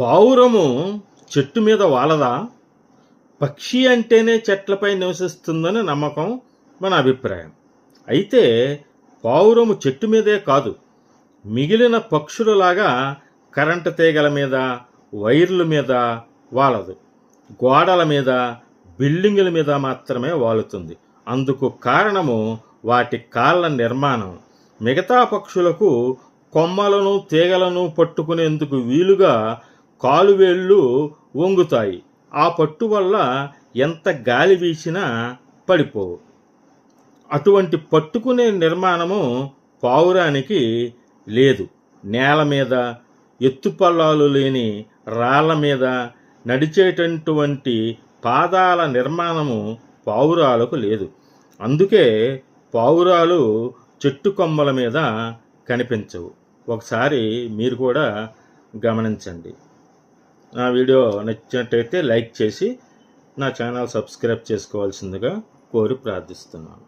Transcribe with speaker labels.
Speaker 1: పావురము చెట్టు మీద వాలదా? పక్షి అంటేనే చెట్లపై నివసిస్తుందని నమ్మకం మన అభిప్రాయం. అయితే పావురము చెట్టు మీదే కాదు మిగిలిన పక్షులలాగా కరెంటు తీగల మీద వైర్ల మీద వాలదు. గోడల మీద బిల్డింగుల మీద మాత్రమే వాలుతుంది. అందుకు కారణము వాటి కాళ్ళ నిర్మాణం. మిగతా పక్షులకు కొమ్మలను తీగలను పట్టుకునేందుకు వీలుగా కాలువేళ్ళు వంగుతాయి. ఆ పట్టు వల్ల ఎంత గాలి వీసినా పడిపోవు. అటువంటి పట్టుకునే నిర్మాణము పావురానికి లేదు. నేల మీద ఎత్తుపల్లాలు లేని రాళ్ళ మీద నడిచేటటువంటి పాదాల నిర్మాణము పావురాలకు లేదు. అందుకే పావురాలు చెట్టు కొమ్మల మీద కనిపించవు. ఒకసారి మీరు కూడా గమనించండి. నా వీడియో నచ్చినట్టయితే లైక్ చేసి నా ఛానల్ సబ్స్క్రైబ్ చేసుకోవాల్సిందిగా కోరి ప్రార్థిస్తున్నాను.